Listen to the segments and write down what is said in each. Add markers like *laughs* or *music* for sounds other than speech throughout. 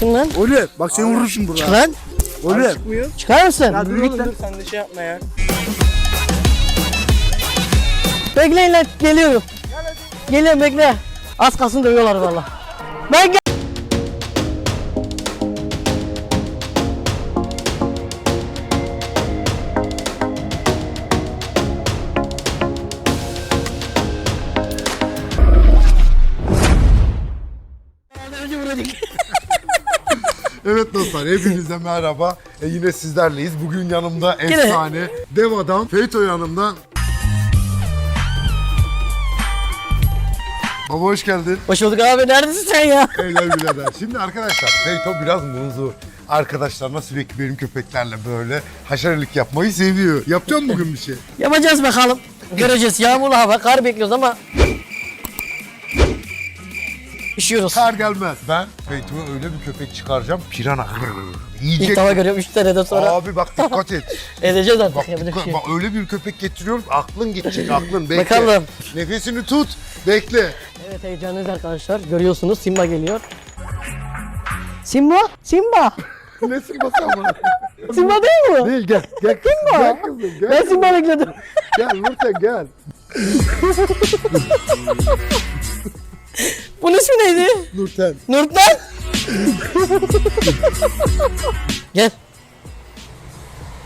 Çıkın lan. Oğlum bak seni vurursun burada. Çık lan. Oğlum. Çıkmıyor. Çıkar mısın? Ya dur git oğlum lan. dur sen de şey yapma ya. Bekleyin lan geliyorum. Geliyorum bekle. Az kalsın dövüyorlar valla. Ben gel. Evet dostlar hepinize merhaba. E, yine sizlerleyiz. Bugün yanımda Yine. efsane dev adam Feyto yanımda. Baba hoş geldin. Hoş bulduk abi neredesin sen ya? Helal birader. Şimdi arkadaşlar Feyto biraz muzlu. Arkadaşlarına sürekli benim köpeklerle böyle haşerelik yapmayı seviyor. Yapacağım bugün bir şey. Yapacağız bakalım. Göreceğiz. Yağmurlu hava, kar bekliyoruz ama üşüyoruz. Kar gelmez. Ben Feyto'ya öyle bir köpek çıkaracağım. Pirana. Yiyecek. İlk defa görüyorum 3 seneden sonra. Abi bak dikkat et. *laughs* Edeceğiz artık. Bak, yapacak bir şey yok. bak öyle bir köpek getiriyorum aklın gidecek aklın. Bekle. Bakalım. Nefesini tut. Bekle. Evet heyecanlıyız arkadaşlar. Görüyorsunuz Simba geliyor. Simba? Simba? *laughs* ne sıkması ama. Simba değil mi? Değil gel. Gel kızım. Gel kızım. Gel. Ben Simba bekledim. Gel Nurten gel. *laughs* Bunun ismi neydi? Nurten. Nurtlan. Gel.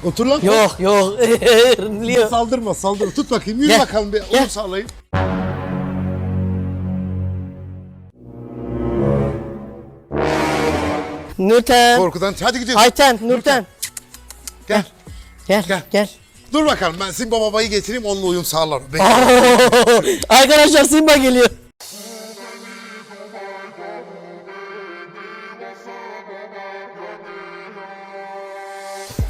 Otur lan. Yok yok. *laughs* Leo. Saldırma saldır. Tut bakayım. Yürü Gel. bakalım bir. Gel. Onu sağlayayım. Nurten. Korkudan. Hadi gidiyoruz. Ayten. Nurten. Gel. Gel. Gel. Gel. Dur bakalım ben Simba babayı getireyim onunla uyum sağlarım. Bekle. *laughs* Arkadaşlar Simba geliyor.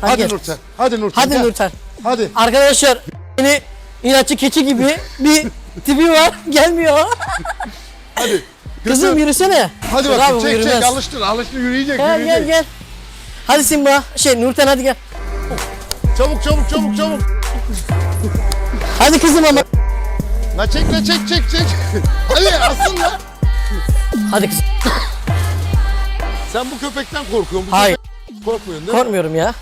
Hadi, Hadi. Nurten. Hadi Nurten. Hadi gel. Nurten. Hadi. Arkadaşlar yeni inatçı keçi gibi bir tipi var. *laughs* Gelmiyor. Hadi. *laughs* Kızım Götür. yürüsene. Hadi bakayım çek çek yürümez. alıştır alıştır yürüyecek Gel yürüyecek. gel gel. Hadi Simba. Şey Nurten hadi gel. Çabuk çabuk çabuk çabuk. Hadi kızım ama. La çek la çek çek çek. *laughs* Hadi asıl la. Hadi kızım. Sen bu köpekten korkuyorsun. Bu Hayır. köpek- Korkmuyorsun değil mi? Korkmuyorum ya.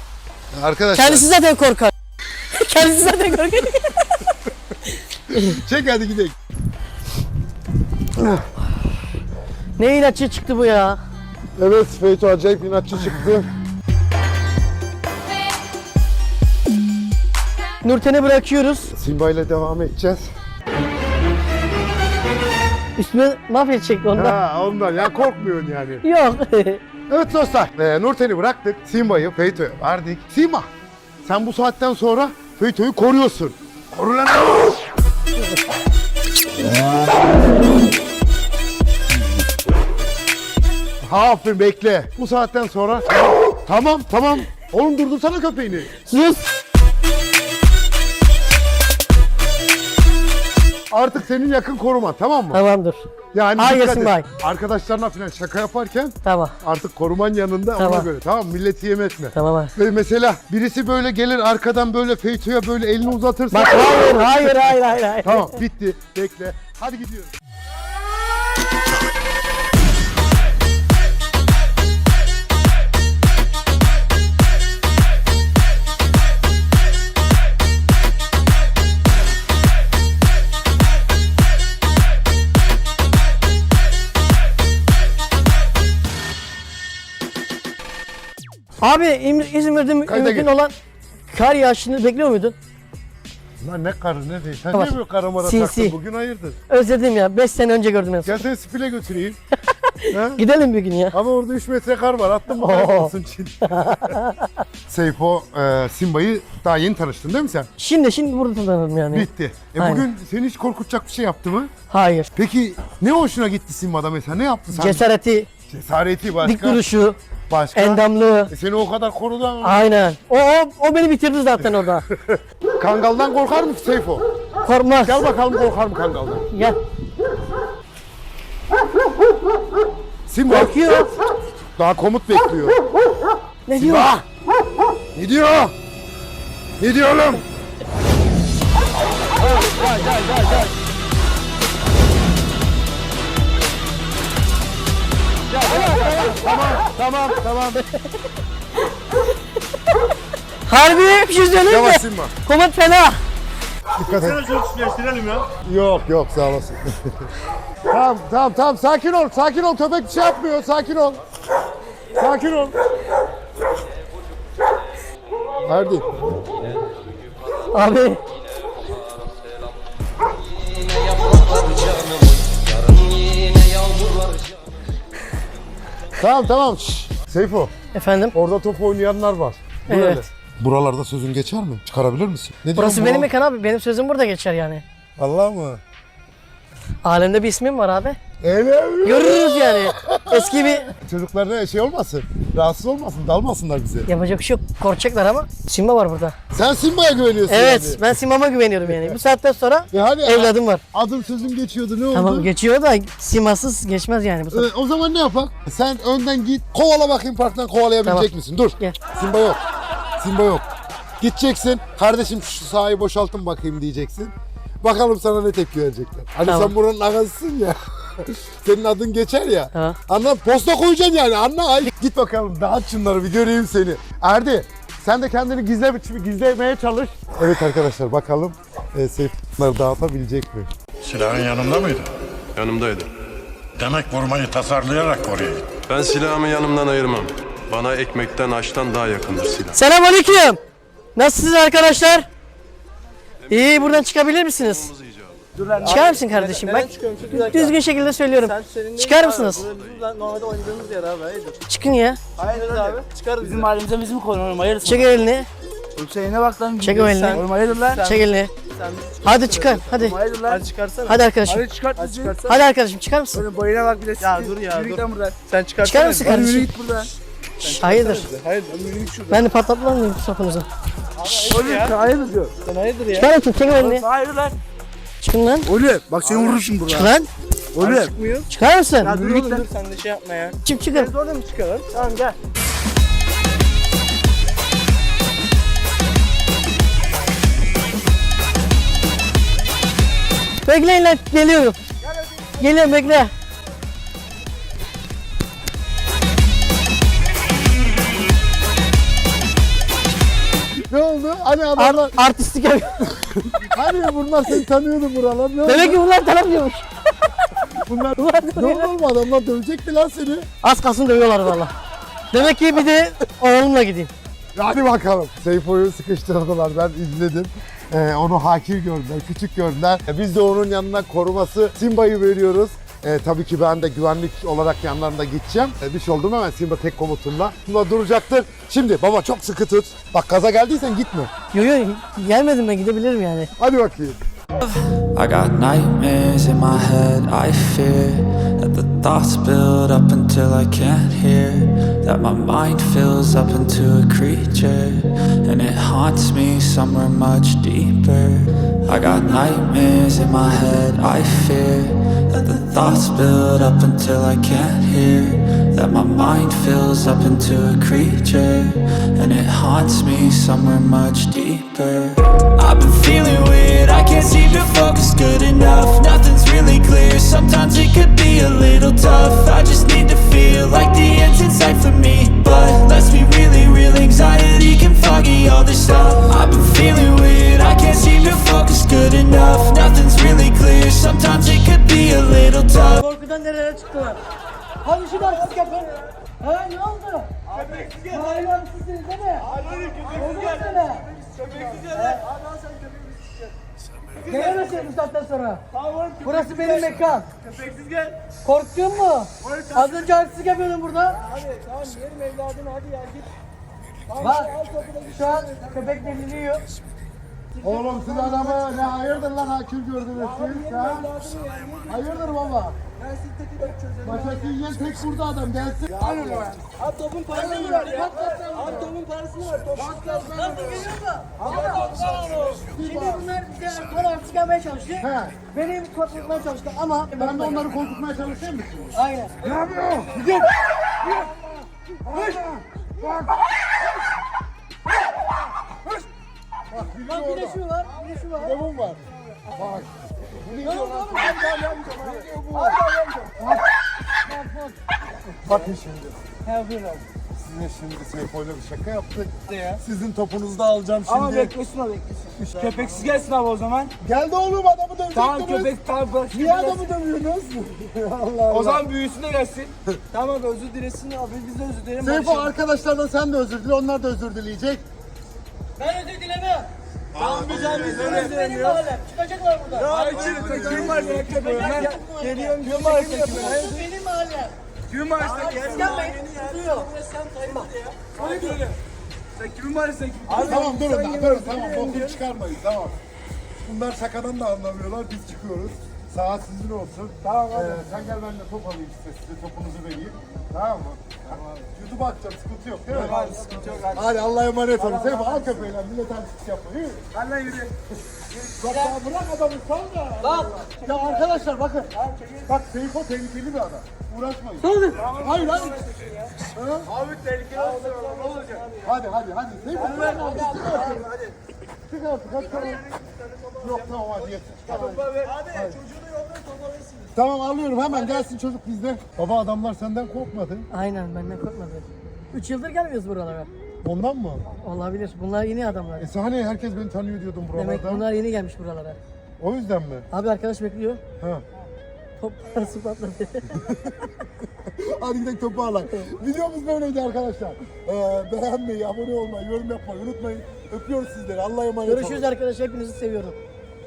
Arkadaşlar Kendisi zaten korkar. *laughs* Kendisi zaten korkar. çek hadi gidelim. ne inatçı çıktı bu ya. Evet Feyto acayip inatçı çıktı. Nurten'i bırakıyoruz. Simba ile devam edeceğiz. Üstüme mahvedecek ondan. Ha ondan ya korkmuyorsun yani. *laughs* Yok. *laughs* Evet dostlar e, Nurten'i bıraktık. Simba'yı Feyto'ya verdik. Simba sen bu saatten sonra Feyto'yu koruyorsun. Koru lan. *laughs* Aferin bekle. Bu saatten sonra tamam tamam. Oğlum durdursana köpeğini. Sus. Artık senin yakın koruman tamam mı? Tamamdır. Yani Hayır, dikkat et. Arkadaşlarına falan şaka yaparken Tamam. artık koruman yanında ona Tamam. göre. Tamam mı? milleti yem etme. Tamam abi. Ve mesela birisi böyle gelir arkadan böyle Feyto'ya böyle elini uzatırsa. Bak hayır hayır hayır hayır. hayır. Tamam bitti. Bekle. Hadi gidiyoruz. Abi İm- İzmir'de mü- Kayda mümkün gir. olan kar yağışını bekliyor muydun? Lan ne karı ne değil. Sen Tamam. niye böyle karamara Sinsi. taktın bugün hayırdır? Özledim ya. 5 sene önce gördüm en son. Gel seni spile götüreyim. *laughs* ha? Gidelim bir gün ya. Ama orada 3 metre kar var. Attın mı kaybolsun için. *laughs* Seyfo, e, Simba'yı daha yeni tanıştın değil mi sen? Şimdi şimdi burada tanıdım yani. Bitti. E Aynen. bugün seni hiç korkutacak bir şey yaptı mı? Hayır. Peki ne hoşuna gitti Simba'da mesela? Ne yaptı sen? Cesareti, Cesareti başka. dik duruşu, Başka. endamlığı. E seni o kadar korudu ama. Aynen. O, o, o beni bitirdi zaten orada. *laughs* Kangaldan korkar mı Seyfo? Korkmaz. Gel bakalım korkar mı kangaldan? Gel. Simba Korkuyor. daha komut bekliyor. Ne diyor? Ah! Ne diyor? Ne diyor oğlum? Tamam tamam. Harbi bir şey söyleyeyim Yavaş? Simba. Komut fena. Dikkat et. Sana çok çiftleştirelim ya. Yok yok sağ olasın. tamam tamam tamam sakin ol sakin ol köpek bir şey yapmıyor sakin ol. Sakin ol. Erdi. Abi Tamam tamam. Şşş. Seyfo efendim. orada top oynayanlar var. Bu Evet. öyle. Buralarda sözün geçer mi? Çıkarabilir misin? Ne Burası diyorsun benim mekan abi. Benim sözüm burada geçer yani. Allah mı? Alemde bir ismim var abi. Mi? Görürüz yani. Eski bir Çocuklarına şey olmasın. Rahatsız olmasın. Dalmasınlar bize. yapacak bir şey yok. Korkacaklar ama Simba var burada. Sen Simba'ya güveniyorsun Evet yani. ben Simba'ma güveniyorum yani. Bu saatten sonra E hani evladım var. adım sözün geçiyordu ne oldu? Tamam geçiyor da Simba'sız geçmez yani bu sefer. Ee, o zaman ne yapak? Sen önden git. Kovala bakayım parktan kovalayabilecek Tamam. misin? Dur. Gel. Simba yok. Simba yok. Gideceksin. Kardeşim şu sahayı boşaltın bakayım diyeceksin. Bakalım sana ne tepki verecekler. Hani Tamam. sen buranın ağasısın ya. *laughs* Senin adın geçer ya. Ha. Anla posta koyacaksın yani. Anla ay. Git bakalım dağıt şunları bir göreyim seni. Erdi sen de kendini gizle, gizlemeye çalış. Evet arkadaşlar bakalım e, Seyf bunları dağıtabilecek mi? Silahın yanında mıydı? Yanımdaydı. Demek vurmayı tasarlayarak oraya gitti. Ben silahımı yanımdan ayırmam. Bana ekmekten aştan daha yakındır silah. Selamünaleyküm. Nasılsınız arkadaşlar? İyi buradan çıkabilir misiniz? Çıkar mısın kardeşim? Bak düzgün şekilde söylüyorum. Çıkar mısınız? Normalde oynadığımız yer abi hayırdır? Çıkın ya. Hayırdır abi? Çıkarız. Bizim mahallemize bizim konuyorum hayırdır? Çek elini. Hüseyin'e bak lan. Çek o elini. Oğlum hayırdır lan? Çek elini. Hadi çıkar. Hadi. Hayırdır lan? Hadi çıkarsana. Hadi arkadaşım. Hadi çıkart bizi. çıkarsana. Hadi arkadaşım çıkar mısın? Oğlum boyuna bak bir de Ya dur ya dur. buradan. Sen çıkarsana. Çıkar mısın Hadi Yürü kardeşim? git buradan. Hayırdır? Hayır yürü git şuradan. Ben de patlatmam mıyım sokunuzu? Oğlum sen hayırdır diyor. Sen hayırdır ya. Çıkar mısın? Çek elini. Hayırdır lan. Çıkın lan. Oğlum bak seni vurursun Çık burada. lan. Oğlum. Çıkar mısın? Ya dur git lan. Sen de şey yapma ya. Çık çıkın. Orada mı çıkalım? Tamam gel. Bekleyin lan. Geliyorum. Geliyorum bekle. Hani Art, adamlar, artistik yapıyor. *laughs* hani bunlar seni tanıyordu buralar. Ne oldu? Demek ki bunlar tanımıyormuş. *laughs* Bunlar ne oldu mu adamlar dövecekti lan seni. Az kalsın dövüyorlar valla. Demek ki bir de oğlumla gideyim. Hadi bakalım. Seyfo'yu sıkıştırdılar ben izledim. Ee, onu hakir gördüler, küçük gördüler. Biz de onun yanına koruması Simba'yı veriyoruz. Ee, tabii ki ben de güvenlik olarak yanlarında gideceğim. Ee, bir şey oldu mu hemen Simba tek komutumla. Simba duracaktır. Şimdi baba çok sıkı tut. Bak gaza geldiysen gitme. Yo yo gelmedim ben gidebilirim yani. Hadi bakayım. I got nightmares in my head, I fear That the thoughts build up until I can't hear That my mind fills up into a creature And it haunts me somewhere much deeper I got nightmares in my head, I fear That the thoughts build up until I can't hear. That my mind fills up into a creature. And it haunts me somewhere much deeper. I've been feeling weird, I can't seem to focus good enough. Nothing's really clear, sometimes it could be a little tough. I just need Gelemezsin bu saatten sonra. Burası benim mekan. Köpeksiz gel. Korktun mu? Az önce artistik yapıyordun burada. Hadi tamam yerim evladını hadi ya git. Bak şu an köpek belini yiyor. Oğlum siz adamı ne hayırdır lan hakir gördünüz siz ha? Hayırdır baba? Ben sizi tek tek çözerim. Başak yiyen tek burada adam gelsin. Abi topun parasını ver ya. Abi topun parasını ver. Top Nasıl geliyor mu? Şimdi bunlar bize bana artistik yapmaya çalıştı. He. Beni korkutmaya çalıştı ama Ben de onları korkutmaya çalışayım mı? Aynen. Ne yapıyor? Gidin. Bak bir Bak bir de şu var, bir de şu var. Devon var. Bak. Bu ne diyor lan? Ne diyor bu? Bakın şimdi. He buyur abi. Size şimdi Seyfo'yla bir şaka yaptık. Ya? Sizin topunuzu da alacağım şimdi. Ama beklesin o beklesin. Köpeksiz gelsin abi o zaman. Geldi oğlum adamı dövecektiniz. Tamam köpek tamam bırak. Niye adamı dövüyorsunuz? *laughs* Allah Allah. O zaman büyüsün de gelsin. tamam abi özür dilesin abi biz de özür dilerim. Seyfo arkadaşlardan sen de özür dile, onlar da özür dileyecek. Ben özür dilemem. Tamam biz abi biz özür dilemiyoruz. Çıkacaklar buradan. Hayır kim kim var ya köpeği? Ben geliyorum kim var sen kim var? Bu benim mahallem. Kim var sen kim var? Gelmeyin. Duyuyor. Öyle söyle. Sen kimin var sen kim? tamam durun durun tamam bokunu çıkarmayın tamam. Bunlar şakadan da anlamıyorlar biz çıkıyoruz. Saat sizin olsun. Tamam abi. Ee, sen gel ben de top alayım size, size topunuzu vereyim. Tamam mı? Tamam. YouTube'a atacağım sıkıntı yok değil mi? Hadi sıkıntı yok hadi. Hadi Allah'a emanet olun. Seyfo al köpeğiyle millet artistik yapma. Yürü. Hadi lan yürü. Bak ya bırak adamı sal da. Bak. Ya arkadaşlar bakın. Bak Seyfo tehlikeli bir adam. Uğraşmayın. Hayır hayır. Ha? Abi tehlikeli olsun. Ne olacak? Hadi hadi hadi. Seyfo bırak abi. Çık artık hadi tamam. Yok tamam hadi yeter. Abi çocuğunu yoldan toparlasın. Tamam alıyorum hemen gelsin çocuk bizde. Baba adamlar senden korkmadı. Aynen benden korkmadı. 3 yıldır gelmiyoruz buralara. Ondan mı? Olabilir. Bunlar yeni adamlar. E hani herkes beni tanıyor diyordum buralarda. Demek bunlar yeni gelmiş buralara. O yüzden mi? Abi arkadaş bekliyor. Ha. Top parası patladı. *laughs* Hadi gidelim topu alalım. Videomuz böyleydi arkadaşlar. Ee, beğenmeyi, abone olmayı, yorum yapmayı unutmayın. Öpüyoruz sizleri. Allah'a emanet olun. Görüşürüz arkadaşlar. Hepinizi seviyorum.